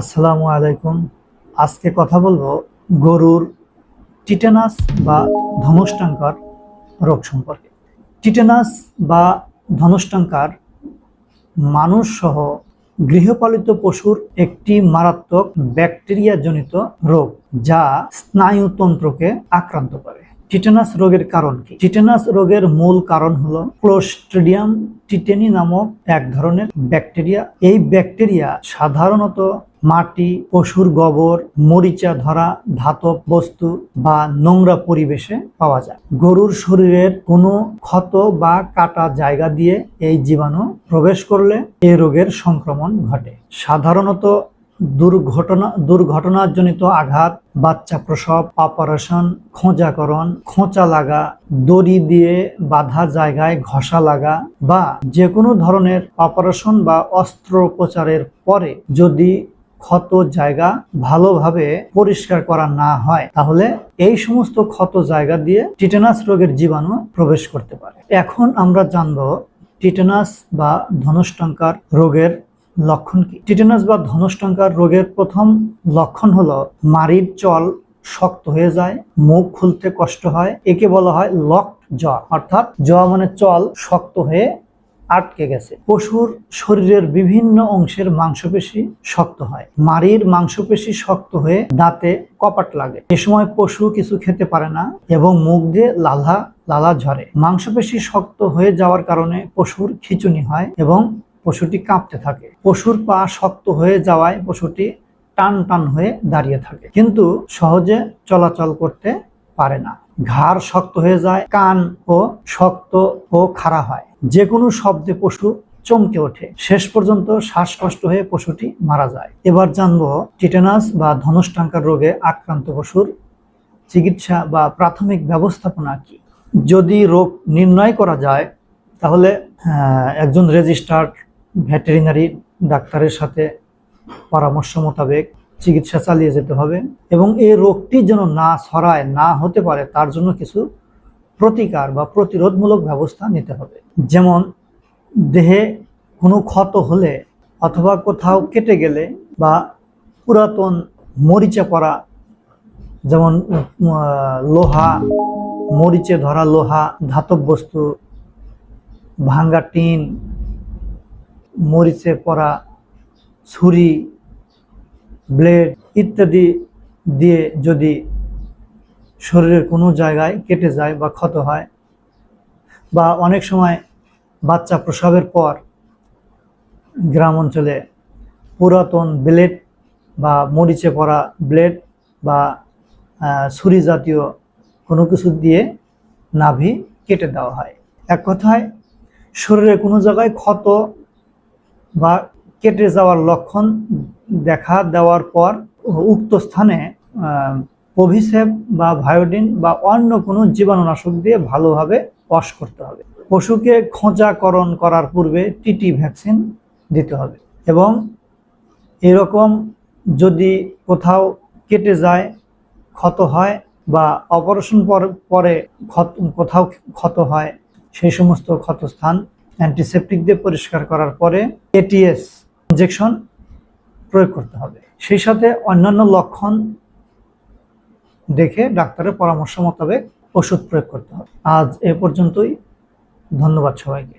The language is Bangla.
আসসালামু আলাইকুম। আজকে কথা বলব গরুর টিটেনাস বা ধনুষ্টাঙ্কার রোগ সম্পর্কে। টিটেনাস বা ধনুষ্টাঙ্কার মানুষ সহ গৃহপালিত পশুর একটি মারাত্মক ব্যাকটেরিয়া জনিত রোগ যা স্নায়ুতন্ত্রকে আক্রান্ত করে। টিটেনাস রোগের কারণ কি? টিটেনাস রোগের মূল কারণ হলো ক্লোস্ট্রিডিয়াম টিটেনি নামক এক ধরনের ব্যাকটেরিয়া এই ব্যাকটেরিয়া সাধারণত মাটি, পশুর গোবর, মরিচা ধরা, ধাতব বস্তু বা নোংরা পরিবেশে পাওয়া যায়। গরুর শরীরের কোনো ক্ষত বা কাটা জায়গা দিয়ে এই জীবাণু প্রবেশ করলে এই রোগের সংক্রমণ ঘটে। সাধারণত দুর্ঘটনা, দুর্ঘটনাজনিত আঘাত, বাচ্চা প্রসব, অপারেশন, খোঁজাকরণ, খোঁচা লাগা, দড়ি দিয়ে বাঁধা জায়গায় ঘষা লাগা বা যে কোনো ধরনের অপারেশন বা অস্ত্রোপচারের পরে যদি ক্ষত জায়গা ভালোভাবে পরিষ্কার করা না হয়, তাহলে এই সমস্ত ক্ষত জায়গা দিয়ে টিটেনাস রোগের জীবাণু প্রবেশ করতে পারে। এখন আমরা জানব টিটেনাস বা ধনুষ্টঙ্কার রোগের লক্ষণ কি? টিটেনাস বা ধনুষ্টঙ্কার রোগের প্রথম লক্ষণ হলো মাড়ির চল শক্ত হয়ে যায়, মুখ খুলতে কষ্ট হয়, একে বলা হয় লক জ অর্থাৎ জ মানে চল শক্ত হয়ে আটকে গেছে। পশুর শরীরের বিভিন্ন অংশের মাংসপেশি শক্ত হয়। মাড়ির মাংসপেশি শক্ত হয়ে দাঁতে কপাট লাগে। এ সময় পশু কিছু খেতে পারে না এবং মুখ দিয়ে লালা লালা ঝরে। মাংসপেশি শক্ত হয়ে যাওয়ার কারণে পশুর খিচুনি হয় এবং পশুটি কাঁপতে থাকে। পশুর পা শক্ত হয়ে যাওয়ায় পশুটি টান টান হয়ে দাঁড়িয়ে থাকে। কিন্তু সহজে চলাচল করতে পারে না। ঘাড় শক্ত হয়ে যায়, কান ও শক্ত ও খাড়া হয়। যে কোনো শব্দে পশু চমকে ওঠে। শেষ পর্যন্ত শ্বাসকষ্ট হয়ে পশুটি মারা যায়। এবার জানব টিটেনাস বা ধনুষ্টাঙ্কার রোগে আক্রান্ত পশুর চিকিৎসা বা প্রাথমিক ব্যবস্থাপনা কি? যদি রোগ নির্ণয় করা যায়, তাহলে একজন রেজিস্টার্ড ভেটেরিনারি ডাক্তারের সাথে পরামর্শ মোতাবেক চিকিৎসা চালিয়ে যেতে হবে এবং এই রোগটি যেন না ছড়ায়, না হতে পারে, তার জন্য কিছু প্রতিকার বা প্রতিরোধমূলক ব্যবস্থা নিতে হবে। যেমন দেহে কোনো ক্ষত হলে অথবা কোথাও কেটে গেলে বা পুরাতন মরিচা পড়া, যেমন লোহা, মরিচে ধরা লোহা, ধাতব বস্তু, ভাঙ্গা টিন মরিচে পরা ছুরি, ব্লেড ইত্যাদি দিয়ে যদি শরীরের কোনো জায়গায় কেটে যায় বা ক্ষত হয় বা অনেক সময় বাচ্চা প্রসবের পর গ্রাম অঞ্চলে পুরাতন ব্লেড বা মরিচে পরা ব্লেড বা ছুরি জাতীয় কোনো কিছু দিয়ে নাভি কেটে দেওয়া হয়। এক কথায়, শরীরে কোনো জায়গায় ক্ষত বা কেটে যাওয়ার লক্ষণ দেখা দেওয়ার পর উক্ত স্থানে পভিসেপ বা ভায়োডিন বা অন্য কোনো জীবাণুনাশক দিয়ে ভালোভাবে ওয়াশ করতে হবে। পশুকে খোঁচাকরণ করার পূর্বে টিটি ভ্যাকসিন দিতে হবে এবং এরকম যদি কোথাও কেটে যায়, ক্ষত হয় বা অপারেশন পর- পরে ক্ষত- কোথাও ক্ষত হয়, সেই সমস্ত ক্ষতস্থান অ্যান্টিসেপটিক দিয়ে পরিষ্কার করার পরে এটিএস ইনজেকশন প্রয়োগ করতে হবে। সেই সাথে অন্যান্য লক্ষণ দেখে ডাক্তারের পরামর্শ মোতাবেক ওষুধ প্রয়োগ করতে হবে। আজ এ পর্যন্তই। ধন্যবাদ সবাইকে।